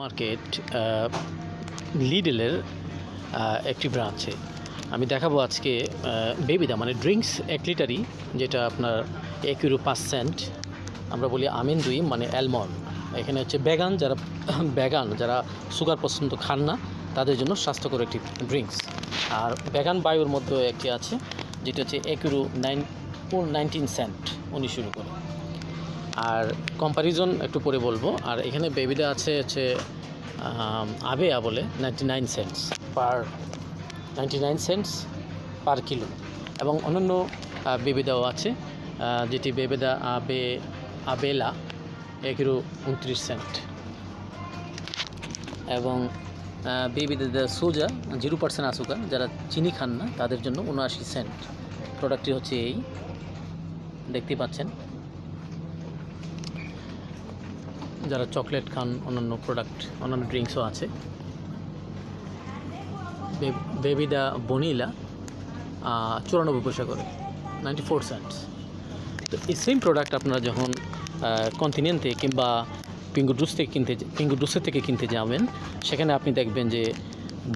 Market লিডেলের একটি ব্রাঞ্চে আমি দেখাবো আজকে বেবিদা মানে ড্রিঙ্কস এক লিটারই যেটা আপনার এক ইউরো পাঁচ সেন্ট আমরা বলি আমিন দুই মানে অ্যালমন্ড এখানে হচ্ছে ব্যাগান যারা ব্যাগান যারা সুগার পছন্দ খান না, তাদের জন্য স্বাস্থ্যকর একটি ড্রিঙ্কস আর ব্যাগান বায়ুর মধ্যে একটি আছে, যেটা হচ্ছে এক euro nine four nineteen cent উনি শুরু করে আর কম্প্যারিজন একটু পরে বলব। আর এখানে বেবিদা আছে হচ্ছে আবেয়া বলে ninety nine cents per ninety nine cents per kilo এবং অন্যান্য বেবিদাও আছে যেটি বেবেদা আবে, আবেলা এগুলো উনত্রিশ সেন্ট এবং বেবিদা সোজা জিরো পার্সেন্ট আসুকা যারা চিনি খান না, তাদের জন্য উনআশি সেন্ট প্রোডাক্টটি হচ্ছে এই। দেখতে পাচ্ছেন। যারা চকলেট খান, অন্যান্য প্রোডাক্ট অন্যান্য ড্রিঙ্কসও আছে। বেবি বেবিদা বনিলা চুরানব্বই পয়সা করে নাইনটি ফোর সেন্টস তো এই সেম প্রোডাক্ট আপনারা যখন কন্টিনেন্টে কিংবা পিঙ্গুডুস থেকে কিনতে পিঙ্গুডুসের থেকে কিনতে যাবেন, সেখানে আপনি দেখবেন যে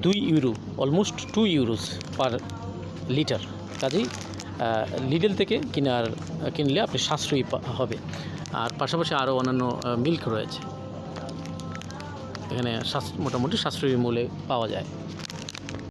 দুই euro almost two euros per litre কাজেই লিডেল থেকে কিনার কিনলে আপনি সাশ্রয়ী হবে। আর পাশাপাশি আরও অন্যান্য মিল্ক রয়েছে। এখানে মোটামুটি সাশ্রয়ী মূল্যে পাওয়া যায়।